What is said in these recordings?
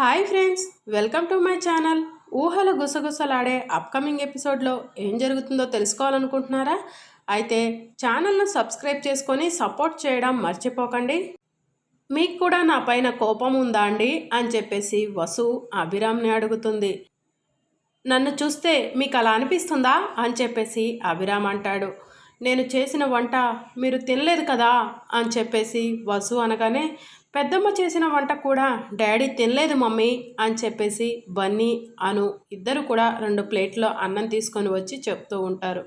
Hi friends welcome to my channel. ఊహలు గుసగుసలాడే upcoming ఎపిసోడ్లో ఏం జరుగుతుందో తెలుసుకోవాలనుకుంటున్నారా? అయితే ఛానల్ను సబ్స్క్రైబ్ చేసుకొని సపోర్ట్ చేయడం మర్చిపోకండి. మీకు కూడా నా పైన కోపం ఉందా అండి? అని చెప్పేసి వసు అభిరామ్ని అడుగుతుంది. నన్ను చూస్తే మీకు అలా అనిపిస్తుందా? అని చెప్పేసి అభిరామ్ అంటాడు. నేను చేసిన వంట మీరు తినలేదు కదా? అని చెప్పేసి వసు అనగానే పెద్దమ్మ చేసిన వంట కూడా డాడీ తినలేదు మమ్మీ అని చెప్పేసి బన్నీ అను ఇద్దరు కూడా రెండు ప్లేట్లో అన్నం తీసుకొని వచ్చి చెప్తూ ఉంటారు.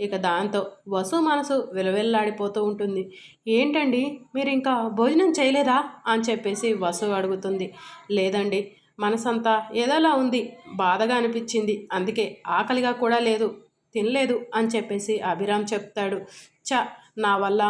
ఇక దాంతో వసు మనసు విలవిల్లాడిపోతూ ఉంటుంది. ఏంటండి మీరు ఇంకా భోజనం చేయలేదా అని చెప్పేసి వసు అడుగుతుంది. లేదండి మనసంతా ఏదోలా ఉంది బాధగా అనిపించింది అందుకే ఆకలిగా కూడా లేదు తినలేదు అని చెప్పేసి అభిరామ్ చెప్తాడు. చ నా వల్ల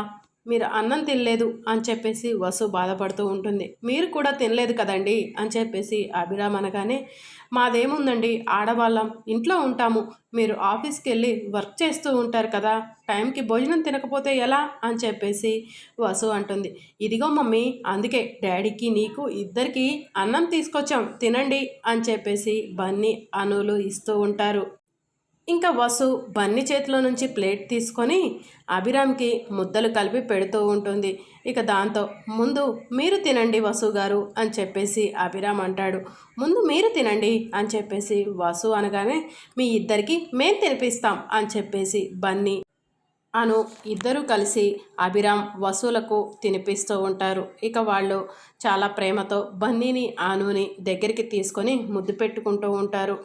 మీరు అన్నం తినలేదు అని చెప్పేసి వసు బాధపడుతూ ఉంటుంది. మీరు కూడా తినలేదు కదండి అని చెప్పేసి అభిరామ్ అనగానే మాదేముందండి? ఆడవాళ్ళం. ఇంట్లో ఉంటాము. మీరు ఆఫీస్కి వెళ్ళి వర్క్ చేస్తూ ఉంటారు కదా. టైంకి భోజనం తినకపోతే ఎలా? అని చెప్పేసి వసు అంటుంది. ఇదిగో మమ్మీ అందుకే డాడీకి నీకు ఇద్దరికి అన్నం తీసుకొచ్చాం. తినండి అని చెప్పేసి బన్నీ అనులు ఇస్తూ ఉంటారు. ఇంకా వసు బన్ని చేతిలో నుంచి ప్లేట్ తీసుకొని అభిరామ్కి ముద్దలు కలిపి పెడుతూ ఉంటుంది. ఇక దాంతో ముందు మీరు తినండి వసు గారు అని చెప్పేసి అభిరామ్ అంటాడు. ముందు మీరు తినండి అని చెప్పేసి వసు అనగానే మీ ఇద్దరికి మేం తినిపిస్తాం అని చెప్పేసి బన్నీ అను ఇద్దరూ కలిసి అభిరామ్ వసూలకు తినిపిస్తూ ఉంటారు. ఇక వాళ్ళు చాలా ప్రేమతో బన్నీని ఆనుని దగ్గరికి తీసుకొని ముద్దు పెట్టుకుంటూ ఉంటారు.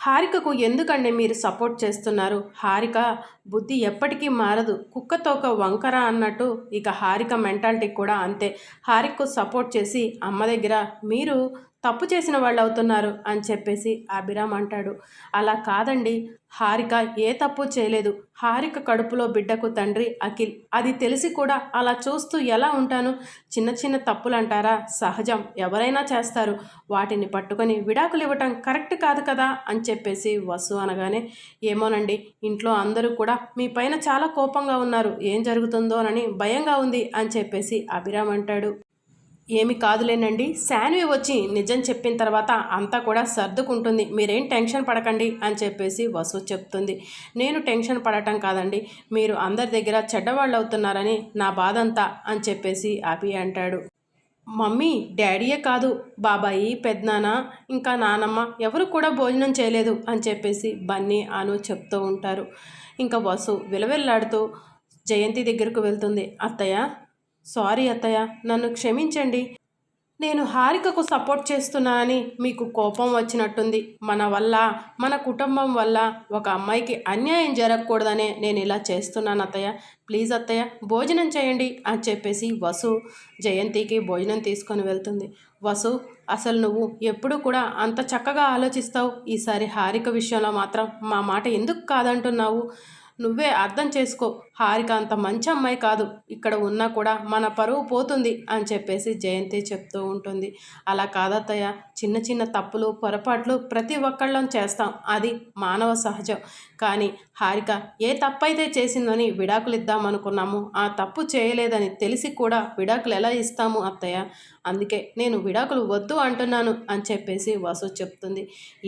హారికకు ఎందుకండి మీరు సపోర్ట్ చేస్తున్నారు? హారిక బుద్ధి ఎప్పటికీ మారదు. కుక్కతో ఒక వంకర అన్నట్టు ఇక హారిక మెంటాలిటీ కూడా అంతే. హారికకు సపోర్ట్ చేసి అమ్మ దగ్గర మీరు తప్పు చేసిన వాళ్ళు అవుతున్నారు అని చెప్పేసి అభిరామ్ అంటాడు. అలా కాదండి. హారిక ఏ తప్పు చేయలేదు. హారిక కడుపులో బిడ్డకు తండ్రి అఖిల్. అది తెలిసి కూడా అలా చూస్తూ ఎలా ఉంటాను? చిన్న చిన్న తప్పులు అంటారా సహజం. ఎవరైనా చేస్తారు. వాటిని పట్టుకొని విడాకులు ఇవ్వటం కరెక్ట్ కాదు కదా? అని చెప్పేసి వసు అనగానే ఏమోనండి. ఇంట్లో అందరూ కూడా మీ పైన చాలా కోపంగా ఉన్నారు. ఏం జరుగుతుందోనని భయంగా ఉంది అని చెప్పేసి అభిరామ్ అంటాడు. ఏమి కాదులేనండి. శాన్వి వచ్చి నిజం చెప్పిన తర్వాత అంతా కూడా సర్దుకుంటుంది. మీరేం టెన్షన్ పడకండి అని చెప్పేసి వసు చెప్తుంది. నేను టెన్షన్ పడటం కాదండి. మీరు అందరి దగ్గర చెడ్డవాళ్ళు అవుతున్నారని నా బాధ అంతా అని చెప్పేసి అభి అంటాడు. మమ్మీ డాడీయే కాదు. బాబాయి పెద్దనాన్న ఇంకా నానమ్మ ఎవరు కూడా భోజనం చేయలేదు అని చెప్పేసి బన్నీ అను చెప్తూ ఉంటారు. ఇంకా వసు విలవెల్లాడుతూ జయంతి దగ్గరకు వెళ్తుంది. అత్తయ్య సారీ అత్తయ్య నన్ను క్షమించండి. నేను హారికకు సపోర్ట్ చేస్తున్నానని మీకు కోపం వచ్చినట్టుంది. మన వల్ల మన కుటుంబం వల్ల ఒక అమ్మాయికి అన్యాయం జరగకూడదనే నేను ఇలా చేస్తున్నాను అత్తయ్య. ప్లీజ్ అత్తయ్య భోజనం చేయండి అని చెప్పేసి వసు జయంతికి భోజనం తీసుకొని వెళ్తుంది. వసు అసలు నువ్వు ఎప్పుడు కూడా అంత చక్కగా ఆలోచిస్తావు? ఈసారి హారిక విషయంలో మాత్రం మా మాట ఎందుకు కాదంటున్నావు? నువ్వే అర్థం చేసుకో. హారిక అంత మంచి అమ్మాయి కాదు. ఇక్కడ ఉన్నా కూడా మన పరువు పోతుంది అని చెప్పేసి జయంతి చెప్తూ ఉంటుంది. అలా కాదత్తయ్య చిన్న చిన్న తప్పులు పొరపాట్లు ప్రతి ఒక్కళ్ళం చేస్తాం. అది మానవ సహజం. కానీ హారిక ఏ తప్పైతే చేసిందని విడాకులు ఇద్దామనుకున్నాము ఆ తప్పు చేయలేదని తెలిసి కూడా విడాకులు ఎలా ఇస్తాము అత్తయ్య? అందుకే నేను విడాకులు వద్దు అంటున్నాను అని చెప్పేసి వసు చెప్తుంది.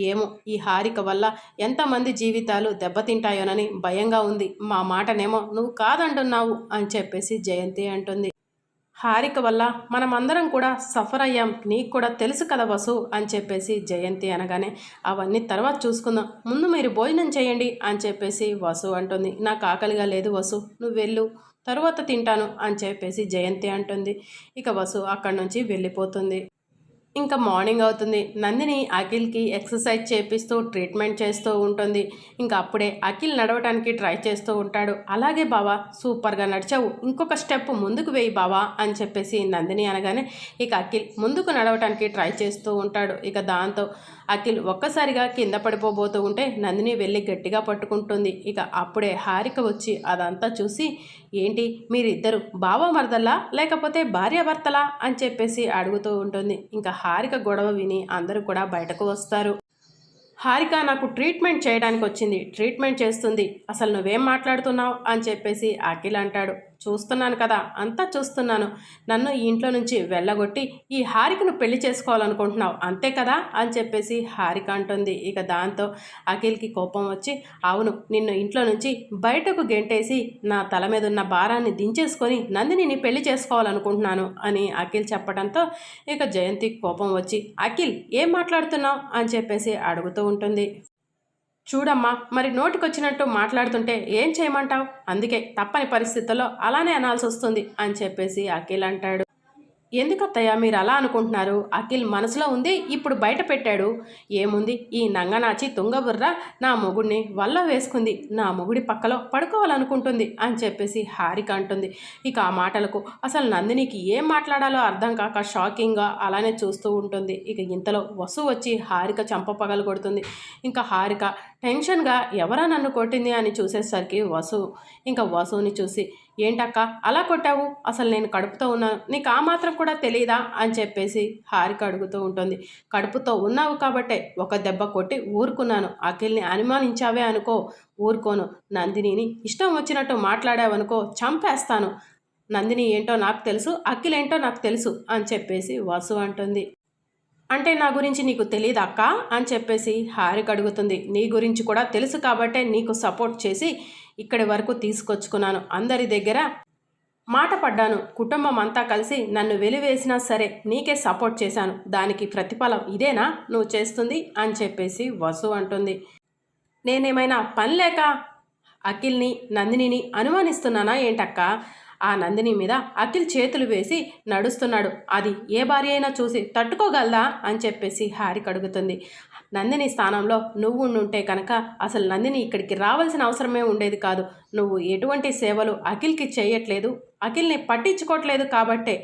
ఏమో ఈ హారిక వల్ల ఎంతమంది జీవితాలు దెబ్బతింటాయోనని భయంగా ఉంది. మా మాటనేమో నువ్వు కాదంటున్నావు అని చెప్పేసి జయంతి అంటుంది. హారిక వల్ల మనమందరం కూడా సఫర్ అయ్యాం. నీకు కూడా తెలుసు కదా వసు అని చెప్పేసి జయంతి అనగానే అవన్నీ తర్వాత చూసుకుందాం. ముందు మీరు భోజనం చేయండి అని చెప్పేసి వసు అంటుంది. నాకు ఆకలిగా లేదు వసు. నువ్వు వెళ్ళు. తరువాత తింటాను అని చెప్పేసి జయంతి అంటుంది. ఇక వసు అక్కడి నుంచి వెళ్ళిపోతుంది. ఇంకా మార్నింగ్ అవుతుంది. నందిని అఖిల్కి ఎక్సర్సైజ్ చేపిస్తూ ట్రీట్మెంట్ చేస్తూ ఉంటుంది. ఇంకా అప్పుడే అఖిల్ నడవటానికి ట్రై చేస్తూ ఉంటాడు. అలాగే బావా సూపర్గా నడిచావు. ఇంకొక స్టెప్ ముందుకు వేయి బావా అని చెప్పేసి నందిని అనగానే ఇక అఖిల్ ముందుకు నడవటానికి ట్రై చేస్తూ ఉంటాడు. ఇక దాంతో అఖిల్ ఒక్కసారిగా కింద పడిపోబోతూ ఉంటే నందిని వెళ్ళి గట్టిగా పట్టుకుంటుంది. ఇక అప్పుడే హారిక వచ్చి అదంతా చూసి ఏంటి మీరిద్దరు బావ మరదలా లేకపోతే భార్యాభర్తలా? అని చెప్పేసి అడుగుతూ ఉంటుంది. ఇంకా హారిక గొడవ విని అందరూ కూడా బయటకు వస్తారు. హారిక నాకు ట్రీట్మెంట్ చేయడానికి వచ్చింది ట్రీట్మెంట్ చేస్తుంది. అసలు నువ్వేం మాట్లాడుతున్నావు? అని చెప్పేసి అఖిల్ అంటాడు. చూస్తున్నాను కదా అంతా చూస్తున్నాను. నన్ను ఈ ఇంట్లో నుంచి వెళ్ళగొట్టి ఈ హారికను పెళ్ళి చేసుకోవాలనుకుంటున్నావు అంతే కదా? అని చెప్పేసి హారిక అంటుంది. ఇక దాంతో అఖిల్కి కోపం వచ్చి అవును నిన్ను ఇంట్లో నుంచి బయటకు గెంటేసి నా తల మీద ఉన్న భారాన్ని దించేసుకొని నందిని పెళ్ళి చేసుకోవాలనుకుంటున్నాను అని అఖిల్ చెప్పడంతో ఇక జయంతి కోపం వచ్చి అఖిల్ ఏం మాట్లాడుతున్నావు? అని చెప్పేసి అడుగుతూ ఉంటుంది. చూడమ్మా మరి నోటికొచ్చినట్టు మాట్లాడుతుంటే ఏం చేయమంటావు? అందుకే తప్పని పరిస్థితుల్లో అలానే అనాల్సి వస్తుంది అని చెప్పేసి అఖిల్ అంటాడు. ఎందుకత్తయ్య మీరు అలా అనుకుంటున్నారు? అఖిల్ మనసులో ఉంది ఇప్పుడు బయట పెట్టాడు. ఏముంది? ఈ నంగనాచి తుంగబుర్ర నా మొగుడిని వల్ల వేసుకుంది. నా మొగుడి పక్కలో పడుకోవాలనుకుంటుంది అని చెప్పేసి హారిక అంటుంది. ఇక ఆ మాటలకు అసలు నందినికి ఏం మాట్లాడాలో అర్థం కాక షాకింగ్గా అలానే చూస్తూ ఉంటుంది. ఇక ఇంతలో వసు వచ్చి హారిక చంప పగలు కొడుతుంది. ఇంకా హారిక టెన్షన్గా ఎవరా నన్ను కొట్టింది? అని చూసేసరికి వసు ఇంకా వసుని చూసి ఏంటక్క అలా కొట్టావు? అసలు నేను కడుపుతో ఉన్నాను. నీకు ఆ మాత్రం కూడా తెలియదా అని చెప్పేసి హారిక అడుగుతూ ఉంటుంది. కడుపుతో ఉన్నావు కాబట్టే ఒక దెబ్బ కొట్టి ఊరుకున్నాను. అఖిల్ని అనుమానించావే అనుకో ఊరుకోను. నందినిని ఇష్టం వచ్చినట్టు మాట్లాడావనుకో చంపేస్తాను. నందిని ఏంటో నాకు తెలుసు అఖిల్ ఏంటో నాకు తెలుసు అని చెప్పేసి వసు అంటుంది. అంటే నా గురించి నీకు తెలియదు అక్క? అని చెప్పేసి హారిక అడుగుతుంది. నీ గురించి కూడా తెలుసు కాబట్టే నీకు సపోర్ట్ చేసి ఇక్కడి వరకు తీసుకొచ్చుకున్నాను. అందరి దగ్గర మాట పడ్డాను. కుటుంబం అంతా కలిసి నన్ను వెలివేసినా సరే నీకే సపోర్ట్ చేశాను. దానికి ప్రతిఫలం ఇదేనా? నువ్వు చేస్తుంది అని చెప్పేసి వసు అంటుంది. నేనేమైనా పని లేక అఖిల్ని నందినిని అనుమానిస్తున్నానా ఏంటక్క? ఆ నందిని మీద అఖిల్ చేతులు వేసి నడుస్తున్నాడు. అది ఏ భార్య అయినా చూసి తట్టుకోగలదా? అని చెప్పేసి హారిక అడుగుతుంది. నందిని స్థానంలో నువ్వు ఉంటే కనుక అసలు నందిని ఇక్కడికి రావాల్సిన అవసరమే ఉండేది కాదు. నువ్వు ఎటువంటి సేవలు అఖిల్కి చేయట్లేదు. అఖిల్ని పట్టించుకోవట్లేదు కాబట్టే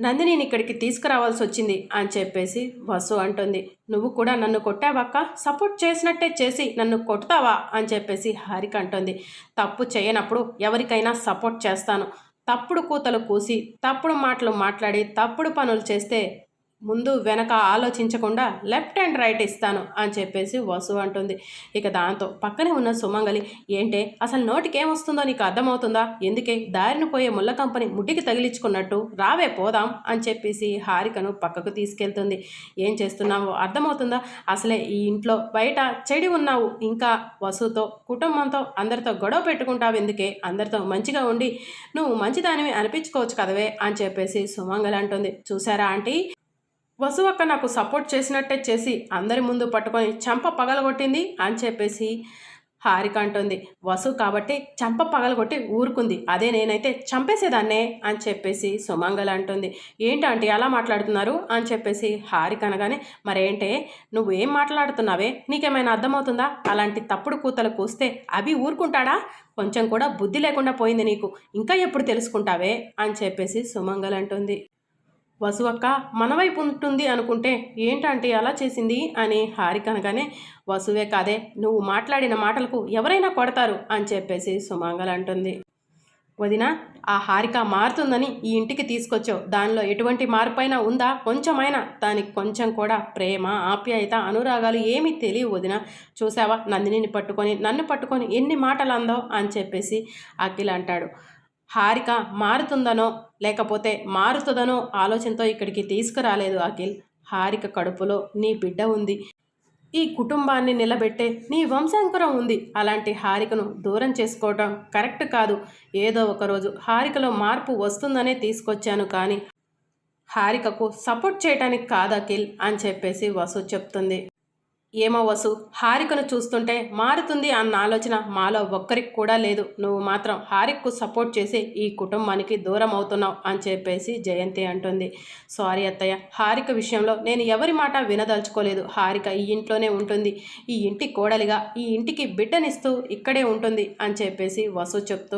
నందినిని ఇక్కడికి తీసుకురావాల్సి వచ్చింది అని చెప్పేసి వసు అంటుంది. నువ్వు కూడా నన్ను కొట్టావక్క? సపోర్ట్ చేసినట్టే చేసి నన్ను కొడతావా? అని చెప్పేసి హారిక అంటుంది. తప్పు చేయనప్పుడు ఎవరికైనా సపోర్ట్ చేస్తాను. తప్పుడు కూతలు కూసి తప్పుడు మాటలు మాట్లాడి తప్పుడు పనులు చేస్తే ముందు వెనక ఆలోచించకుండా లెఫ్ట్ అండ్ రైట్ ఇస్తాను అని చెప్పేసి వసు అంటుంది. ఇక దాంతో పక్కనే ఉన్న సుమంగలి ఏంటే అసలు నోటికేమొస్తుందో నీకు అర్థమవుతుందా? ఎందుకే? దారిని పోయే ముళ్ళ కంపెనీ ముడ్డికి తగిలించుకున్నట్టు రావే పోదాం అని చెప్పేసి హారికను పక్కకు తీసుకెళ్తుంది. ఏం చేస్తున్నావో? అర్థమవుతుందా? అసలే ఈ ఇంట్లో బయట చెడి ఉన్నావు. ఇంకా వసుతో కుటుంబంతో అందరితో గొడవ పెట్టుకుంటావు ఎందుకే? అందరితో మంచిగా ఉండి నువ్వు మంచిదానివి అనిపించుకోవచ్చు కదవే అని చెప్పేసి సుమంగలి అంటుంది. చూసారా ఆంటీ? వసువక్క నాకు సపోర్ట్ చేసినట్టే చేసి అందరి ముందు పట్టుకొని చంప పగలగొట్టింది అని చెప్పేసి హారిక అంటుంది. వసు కాబట్టి చంప పగలగొట్టి ఊరుకుంది. అదే నేనైతే చంపేసేదాన్నే అని చెప్పేసి సుమంగళ అంటుంది. ఏంటంటే అలా మాట్లాడుతున్నారు అని చెప్పేసి హారిక అనగానే మరేంటే నువ్వేం మాట్లాడుతున్నావే? నీకేమైనా అర్థమవుతుందా? అలాంటి తప్పుడు కూతలు కూస్తే అవి ఊరుకుంటాడా? కొంచెం కూడా బుద్ధి లేకుండా పోయింది నీకు. ఇంకా ఎప్పుడు తెలుసుకుంటావే? అని చెప్పేసి సుమంగళ అంటుంది. వసువక్క మన వైపు ఉంటుంది అనుకుంటే ఏంటంటే అలా చేసింది? అని హారిక అనగానే వసువే కాదే నువ్వు మాట్లాడిన మాటలకు ఎవరైనా కొడతారు అని చెప్పేసి సుమాంగల్ అంటుంది. వదిన ఆ హారిక మారుతుందని ఈ ఇంటికి తీసుకొచ్చావు. దానిలో ఎటువంటి మార్పైనా ఉందా? కొంచెమైనా. దానికి కొంచెం కూడా ప్రేమ ఆప్యాయత అనురాగాలు ఏమీ తెలియవు వదిన. చూసావా నందినిని పట్టుకొని నన్ను పట్టుకొని ఎన్ని మాటలు అందో అని చెప్పేసి అఖిల్ అంటాడు. హారిక మారుతుందనో లేకపోతే మారుతుందనో ఆలోచనతో ఇక్కడికి తీసుకురాలేదు అఖిల్. హారిక కడుపులో నీ బిడ్డ ఉంది. ఈ కుటుంబాన్ని నిలబెట్టే నీ వంశాంకురం ఉంది అలాంటి హారికను దూరం చేసుకోవటం కరెక్ట్ కాదు. ఏదో ఒకరోజు హారికలో మార్పు వస్తుందనే తీసుకొచ్చాను కానీ హారికకు సపోర్ట్ చేయటానికి కాదు అఖిల్ అని చెప్పేసి వసు చెప్తుంది. ఏమో వసు హారికను చూస్తుంటే మారుతుంది అన్న ఆలోచన మాలో ఒక్కరికి కూడా లేదు. నువ్వు మాత్రం హారిక్కు సపోర్ట్ చేసి ఈ కుటుంబానికి దూరం అవుతున్నావు అని చెప్పేసి జయంతి అంటుంది. సారీ అత్తయ్య హారిక విషయంలో నేను ఎవరి మాట వినదలుచుకోలేదు. హారిక ఈ ఇంట్లోనే ఉంటుంది. ఈ ఇంటి కోడలిగా ఈ ఇంటికి బిడ్డనిస్తూ ఇక్కడే ఉంటుంది అని చెప్పేసి వసు చెప్తూ